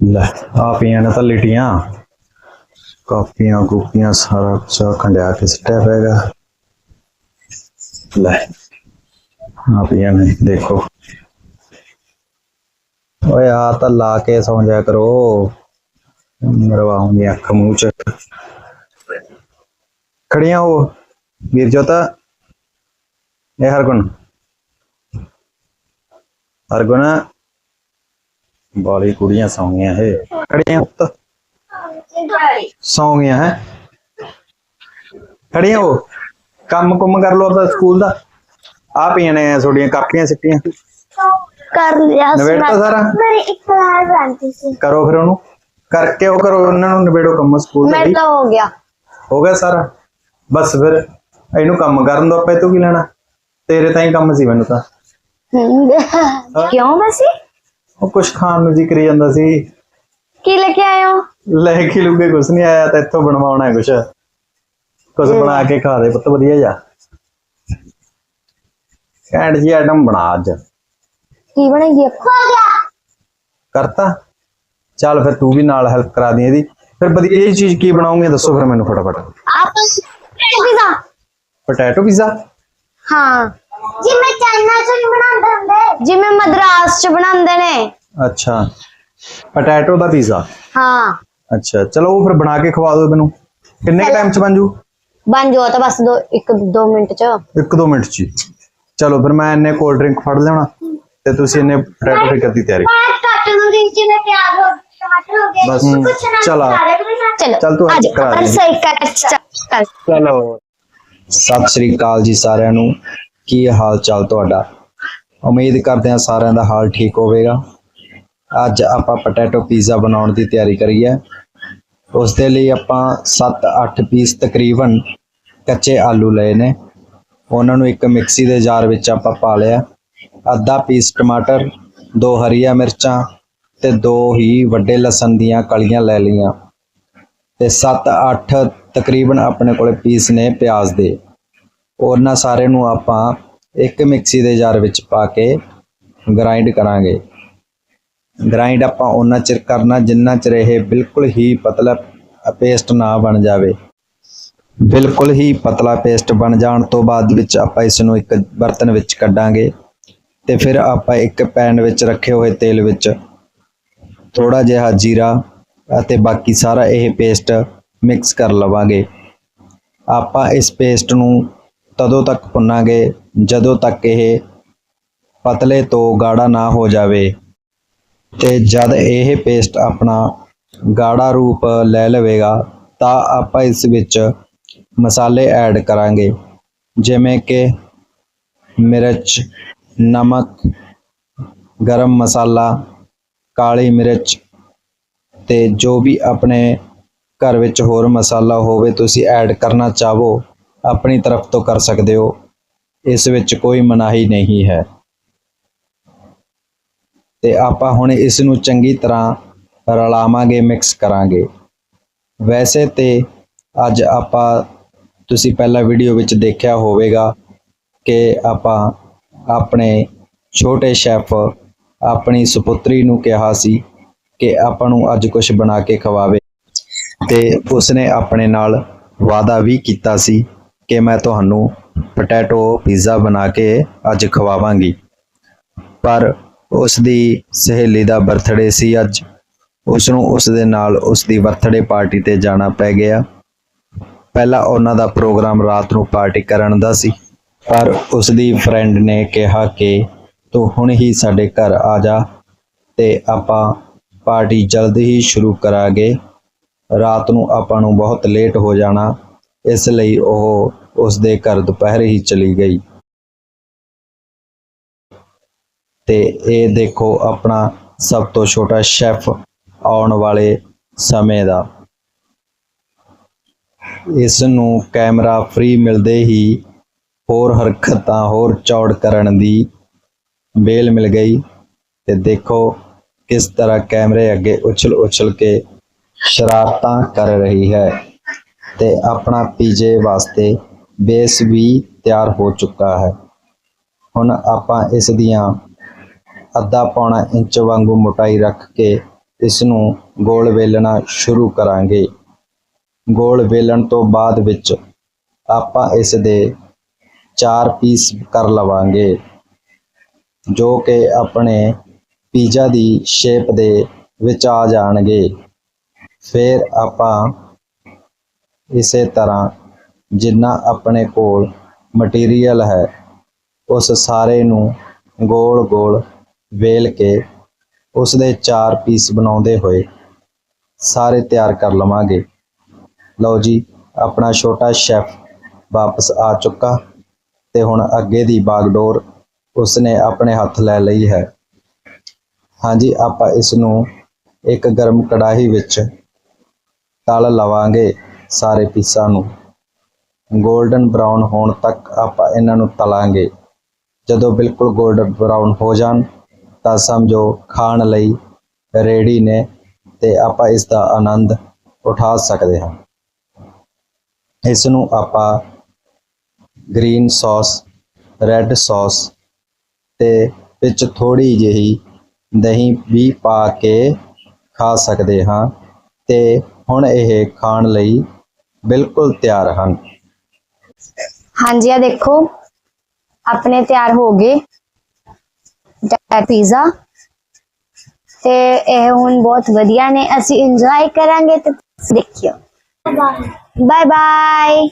ਲੈ ਆ ਪਈਆਂ ਨੇ ਤਾਂ ਲਿਟੀਆਂ। ਕਾਪੀਆਂ ਕੂਪੀਆਂ ਸਾਰਾ ਕੁਛ ਖੰਡਿਆ ਕੇ ਸਿੱਟਿਆ ਪੈਗਾ ਲੈ ਆ ਪਈਆਂ ਨੇ, ਦੇਖੋ। ਓਏ, ਆ ਤਾਂ ਲਾ ਕੇ ਸੌਂ ਜਾ ਕਰੋ। ਮਰਵਾਉਂਗੀ ਅੱਖ ਮੂੰਹ ਚ। ਖੜੀਆਂ ਹੋ, ਵੀਰ ਜੋਤਾ। ਇਹ ਹਰਗੁਣ। ਹਰਗੁਣ ਬਾਲੀ ਕੁੜੀਆਂ ਸੌਂ ਗਈਆਂ ਇਹ। ਖੜੀਆਂ ਪੁੱਤ। ਸੌਂ ਗਈਆਂ ਹੈ। ਖੜੀਆਂ ਹੋ। ਕੰਮ ਕੁੰਮ ਕਰ ਲੋ ਆਪਦਾ ਸਕੂਲ ਦਾ। ਆ ਪਈਆਂ ਨੇ ਤੁਹਾਡੀਆਂ ਕਾਪੀਆਂ ਸਿੱਟੀਆਂ। ਕਰ ਲਿਆ ਸੀ ਨਵੇੜਤਾ ਮੈਂ। ਸਾਰਾ? ਮੇਰੀ ਇੱਕ ਵਾਰ ਆਂਟੀ ਸੀ। ਕਰੋ ਫਿਰ ਉਹਨੂੰ। ਕਰਕੇ ਉਹ ਕਰੋ ਉਹਨਾਂ ਨੂੰ ਨਿਬੇੜੋ ਕੰਮ ਸਕੂਲ ਦਾ ਵੀ। ਤਾਂ ਹੋ ਗਿਆ। ਹੋ ਗਿਆ ਸਾਰਾ। ਬਸ ਫਿਰ ਇਹਨੂੰ ਕੰਮ ਕਰਨ ਦੋ ਆਪੇ ਤੂੰ ਕੀ ਲੈਣਾ। ਤੇਰੇ ਤਾਂ ਹੀ ਕੰਮ ਸੀ ਮੈਨੂੰ ਤਾਂ। ਕਿਉਂ ਵੈਸੇ ਉਹ ਕੁਛ ਖਾਣ ਨੂੰ ਜੀ ਕਰੀ ਜਾਂਦਾ ਸੀ। ਕੀ ਲੈ ਕੇ ਆਏ ਹੋ? ਲੈ ਕੇ ਲੂਗੇ ਕੁਛ ਨਹੀਂ ਆਇਆ ਤਾਂ ਇੱਥੋਂ ਬਣਵਾਉਣਾ ਹੈ ਕੁਛ। ਕੁਛ ਬਣਾ ਕੇ ਖਾ ਦੇ ਪੁੱਤ ਵਧੀਆ ਜਾ ਕੈਂਡ ਜੀ ਆਈਟਮ ਬਣਾ ਅੱਜ। ਕੀ ਬਣੇਗੀ ਆਪਾਂ ਹੋ ਗਿਆ। ਕਰਤਾ? ਚੱਲ ਫਿਰ ਤੂੰ ਵੀ ਨਾਲ ਹੈਲਪ ਕਰਾ ਦੀ ਇਹਦੀ। ਫਿਰ ਵਧੀਆ ਇਹ ਚੀਜ਼ ਕੀ ਬਣਾਉਂਗੇ ਦੱਸੋ ਫਿਰ ਮੈਨੂੰ ਫਟਾਫਟ। ਆਪਾਂ ਪੀਜ਼ਾ। Potato pizza? ਹਾਂ। ਜਿਵੇਂ ਮਦਰਾਸ ਚ ਬਣਾਉਂਦੇ ਨੇ। ਅੱਛਾ। ਪੋਟੈਟੋ ਦਾ ਪੀਜ਼ਾ? ਹਾਂ। ਅੱਛਾ ਚਲੋ ਉਹ ਫਿਰ ਬਣਾ ਕੇ ਖਵਾ ਦਿਓ ਮੈਨੂੰ। ਕਿੰਨੇ ਟਾਈਮ ਚ ਬਣ ਜੂ? ਬਣ ਜਾਓ ਤਾਂ ਬਸ ਦੋ ਇੱਕ ਦੋ ਮਿੰਟ ਚ। ਇੱਕ ਦੋ ਮਿੰਟ ਚ। ਚਲੋ ਫਿਰ ਮੈਂ ਇੰਨੇ ਕੋਲਡ ਡਰਿੰਕ ਫੜ ਲੈਣਾ ਤੇ ਤੁਸੀਂ ਇੰਨੇ ਪੋਟੈਟੋ ਫਿਕਰ ਦੀ ਤਿਆਰੀ ਕੱਟ ਚ ਨੇ ਪਿਆਜ਼ ਹੋ ਟਮਾਟਰ ਹੋ ਗਏ। ਬਸ, ਚਲ। ਚਲੋ ਚੱਲ ਤੂੰ ਅੱਜ ਕਰਾ ਦੇ। ਸਹੀ ਕੱਟ ਚੱਲ। ਚਲੋ। ਸਤਿ ਸ੍ਰੀ ਅਕਾਲ ਜੀ ਸਾਰਿਆਂ ਨੂੰ। ਕੀ ਹਾਲ ਚਾਲ ਤੁਹਾਡਾ? ਉਮੀਦ ਕਰਦੇ ਹਾਂ ਸਾਰਿਆਂ ਦਾ ਹਾਲ ਠੀਕ ਹੋਵੇਗਾ। ਅੱਜ ਆਪਾਂ ਪੋਟੈਟੋ ਪੀਜ਼ਾ ਬਣਾਉਣ ਦੀ ਤਿਆਰੀ ਕਰੀ ਹੈ ਉਸ ਦੇ ਲਈ ਆਪਾਂ 7-8 ਪੀਸ ਤਕਰੀਬਨ ਕੱਚੇ ਆਲੂ ਲਏ ਨੇ। ਉਹਨਾਂ ਨੂੰ ਇੱਕ ਮਿਕਸੀ ਦੇ ਜਾਰ ਵਿੱਚ ਆਪਾਂ ਪਾ ਲਿਆ। ਅੱਧਾ ਪੀਸ ਟਮਾਟਰ, ਦੋ ਹਰੀਆਂ ਮਿਰਚਾਂ ਤੇ ਦੋ ਹੀ ਵੱਡੇ ਲਸਣ ਦੀਆਂ ਕਲੀਆਂ ਲੈ ਲਈਆਂ। ਤੇ 7-8 ਤਕਰੀਬਨ ਆਪਣੇ ਕੋਲੇ ਪੀਸ ਨੇ ਪਿਆਜ਼ ਦੇ। ਉਹਨਾਂ ਸਾਰੇ ਨੂੰ ਆਪਾਂ ਇੱਕ ਮਿਕਸੀ ਦੇ ਜਾਰ ਵਿੱਚ ਪਾ ਕੇ ਗ੍ਰਾਈਂਡ ਕਰਾਂਗੇ। ਗ੍ਰਾਈਂਡ ਆਪਾਂ ਉਹਨਾਂ ਚਿਰ ਕਰਨਾ ਜਿੰਨਾ ਚਿਰ ਇਹ ਬਿਲਕੁਲ ਹੀ ਪਤਲਾ ਪੇਸਟ ਨਾ ਬਣ ਜਾਵੇ। ਬਿਲਕੁਲ ਹੀ ਪਤਲਾ ਪੇਸਟ ਬਣ ਜਾਣ ਤੋਂ ਬਾਅਦ ਵਿੱਚ ਆਪਾਂ ਇਸ ਨੂੰ ਇੱਕ ਬਰਤਨ ਵਿੱਚ ਕੱਢਾਂਗੇ ਤੇ ਫਿਰ ਆਪਾਂ ਇੱਕ ਪੈਨ ਵਿੱਚ ਰੱਖੇ ਹੋਏ ਤੇਲ ਵਿੱਚ ਥੋੜਾ ਜਿਹਾ ਜੀਰਾ ਅਤੇ ਬਾਕੀ ਸਾਰਾ ਇਹ ਪੇਸਟ ਮਿਕਸ ਕਰ ਲਵਾਂਗੇ। ਆਪਾਂ ਇਸ ਪੇਸਟ ਨੂੰ ਤਦੋਂ ਤੱਕ ਭੁੰਨਾਂਗੇ ਜਦੋਂ ਤੱਕ ਇਹ ਪਤਲੇ ਤੋਂ ਗਾੜਾ ਨਾ ਹੋ ਜਾਵੇ ਤੇ ਜਦ ਇਹ ਪੇਸਟ ਆਪਣਾ ਗਾੜਾ ਰੂਪ ਲੈ ਲਵੇਗਾ ਤਾਂ ਆਪਾਂ ਇਸ ਵਿੱਚ ਮਸਾਲੇ ਐਡ ਕਰਾਂਗੇ। ਜਿਵੇਂ ਕਿ ਮਿਰਚ, ਨਮਕ, ਗਰਮ ਮਸਾਲਾ, ਕਾਲੀ ਮਿਰਚ ਤੇ ਜੋ ਵੀ ਆਪਣੇ ਘਰ ਵਿੱਚ ਹੋਰ ਮਸਾਲਾ ਹੋਵੇ ਤੁਸੀਂ ਐਡ ਕਰਨਾ ਚਾਹੋ, ਆਪਣੀ ਤਰਫ ਤੋਂ ਕਰ ਸਕਦੇ ਹੋ। ਇਸ ਵਿੱਚ ਕੋਈ ਮਨਾਹੀ ਨਹੀਂ ਹੈ। ਤੇ ਆਪਾਂ ਹੁਣ ਇਸ ਨੂੰ ਚੰਗੀ ਤਰ੍ਹਾਂ ਰਲਾਵਾਂਗੇ ਮਿਕਸ ਕਰਾਂਗੇ। ਵੈਸੇ ਤੇ ਅੱਜ ਆਪਾਂ, ਤੁਸੀਂ ਪਹਿਲਾਂ ਵੀਡੀਓ ਵਿੱਚ ਦੇਖਿਆ ਹੋਵੇਗਾ ਕਿ ਆਪਾਂ ਆਪਣੇ ਛੋਟੇ ਸ਼ੈਫ ਆਪਣੀ ਸੁਪੁੱਤਰੀ ਨੂੰ ਕਿਹਾ ਸੀ ਕਿ ਆਪਾਂ ਨੂੰ ਅੱਜ ਕੁਝ ਬਣਾ ਕੇ ਖਵਾਵੇ। ਤੇ ਉਸਨੇ ਆਪਣੇ ਨਾਲ ਵਾਅਦਾ ਵੀ ਕੀਤਾ ਸੀ ਕਿ ਮੈਂ ਤੁਹਾਨੂੰ ਪੋਟੈਟੋ ਪੀਜ਼ਾ ਬਣਾ ਕੇ ਅੱਜ ਖਵਾਵਾਂਗੀ। ਪਰ ਉਸ ਦੀ ਸਹੇਲੀ ਦਾ ਬਰਥਡੇ ਸੀ ਅੱਜ। ਉਸ ਨੂੰ ਉਸ ਦੇ ਨਾਲ ਉਸ ਦੀ ਬਰਥਡੇ ਪਾਰਟੀ ਤੇ ਜਾਣਾ ਪੈ ਗਿਆ। ਪਹਿਲਾਂ ਉਹਨਾਂ ਦਾ ਪ੍ਰੋਗਰਾਮ ਰਾਤ ਨੂੰ ਪਾਰਟੀ ਕਰਨ ਦਾ ਸੀ। ਪਰ ਉਸ ਦੀ ਫਰੈਂਡ ਨੇ ਕਿਹਾ ਕਿ ਤੂੰ ਹੁਣ ਹੀ ਸਾਡੇ ਘਰ ਆ ਜਾ ਤੇ ਆਪਾਂ ਪਾਰਟੀ ਜਲਦ ਹੀ ਸ਼ੁਰੂ ਕਰਾਂਗੇ। ਰਾਤ ਨੂੰ ਆਪਾਂ ਨੂੰ ਬਹੁਤ ਲੇਟ ਹੋ ਜਾਣਾ। ਇਸ ਲਈ ਉਹ ਉਸ ਦੇ ਘਰ ਦੁਪਹਿਰ ਹੀ ਚਲੀ ਗਈ। ਤੇ ਇਹ ਦੇਖੋ ਆਪਣਾ ਸਭ ਤੋਂ ਛੋਟਾ ਸ਼ੈਫ ਆਉਣ ਵਾਲੇ ਸਮੇਂ ਦਾ। ਇਸ ਨੂੰ ਕੈਮਰਾ ਫ੍ਰੀ ਮਿਲਦੇ ਹੀ ਹੋਰ ਹਰਕਤਾਂ, ਹੋਰ ਚੌੜ ਕਰਨ ਦੀ ਬੇਲ ਮਿਲ ਗਈ ਤੇ ਦੇਖੋ ਕਿਸ ਤਰ੍ਹਾਂ ਕੈਮਰੇ ਅੱਗੇ ਉਛਲ ਉਛਲ ਕੇ ਸ਼ਰਾਰਤਾਂ ਕਰ ਰਹੀ ਹੈ। ਤੇ ਆਪਣਾ ਪੀਜੇ ਵਾਸਤੇ ਬੇਸ ਵੀ ਤਿਆਰ ਹੋ ਚੁੱਕਾ ਹੈ। ਹੁਣ ਆਪਾਂ ਇਸ ਦੀਆਂ ਅੱਧਾ ਪੌਣਾ ਇੰਚ ਵਾਂਗੂ ਮੋਟਾਈ ਰੱਖ ਕੇ ਇਸ ਨੂੰ ਗੋਲ ਵੇਲਣਾ ਸ਼ੁਰੂ ਕਰਾਂਗੇ। ਗੋਲ ਵੇਲਣ ਤੋਂ ਬਾਅਦ ਵਿੱਚ ਆਪਾਂ ਇਸ ਦੇ ਚਾਰ ਪੀਸ ਕਰ ਲਵਾਂਗੇ, ਜੋ ਕਿ ਆਪਣੇ ਪੀਜ਼ਾ ਦੀ ਸ਼ੇਪ ਦੇ ਵਿੱਚ ਆ ਜਾਣਗੇ। ਫਿਰ ਆਪਾਂ ਇਸੇ ਤਰ੍ਹਾਂ ਜਿੰਨਾ ਆਪਣੇ ਕੋਲ ਮਟੀਰੀਅਲ ਹੈ, ਉਸ ਸਾਰੇ ਨੂੰ ਗੋਲ-ਗੋਲ ਵੇਲ ਕੇ ਉਸ ਦੇ ਚਾਰ ਪੀਸ ਬਣਾਉਂਦੇ ਹੋਏ ਸਾਰੇ ਤਿਆਰ ਕਰ ਲਵਾਂਗੇ। ਲਓ ਜੀ, ਆਪਣਾ ਛੋਟਾ ਸ਼ੈਫ ਵਾਪਸ ਆ ਚੁੱਕਾ ਤੇ ਹੁਣ ਅੱਗੇ ਦੀ ਬਾਗਡੋਰ ਉਸਨੇ ਆਪਣੇ ਹੱਥ ਲੈ ਲਈ ਹੈ। ਹਾਂਜੀ, ਆਪਾਂ ਇਸ ਨੂੰ ਇੱਕ ਗਰਮ ਕੜਾਹੀ ਵਿੱਚ ਤਲ ਲਵਾਂਗੇ। ਸਾਰੇ ਪੀਸਾਂ ਨੂੰ। 골ਡਨ ਬਰਾਊਨ ਹੋਣ ਤੱਕ ਆਪਾਂ ਇਹਨਾਂ ਨੂੰ ਤਲਾਂਗੇ। ਜਦੋਂ ਬਿਲਕੁਲ 골ਡਨ ਬਰਾਊਨ ਹੋ ਜਾਣ, ਤਾਂ ਸਮਝੋ ਖਾਣ ਲਈ ਰੈਡੀ ਨੇ ਤੇ ਆਪਾਂ ਇਸ ਦਾ ਆਨੰਦ ਉਠਾ ਸਕਦੇ ਹਾਂ। ਇਸ ਨੂੰ ਆਪਾਂ ਗ੍ਰੀਨ ਸੌਸ, ਰੈੱਡ ਸੌਸ ਤੇ ਵਿੱਚ ਥੋੜੀ ਜਿਹੀ ਦਹੀਂ ਵੀ ਪਾ ਕੇ ਖਾ ਸਕਦੇ ਹਾਂ ਤੇ ਹੁਣ ਇਹ ਖਾਣ ਲਈ ਬਿਲਕੁਲ ਤਿਆਰ ਹਨ। ਹਾਂਜੀ ਆ ਦੇਖੋ। ਆਪਣੇ ਤਿਆਰ ਹੋ ਗਏ। ਪੀਜ਼ਾ ਤੇ ਇਹ ਹੁਣ ਬਹੁਤ ਵਧੀਆ ਨੇ। ਅਸੀਂ ਇੰਜੋਏ ਕਰਾਂਗੇ ਤੇ ਤੁਸੀਂ ਦੇਖਿਓ। Bye bye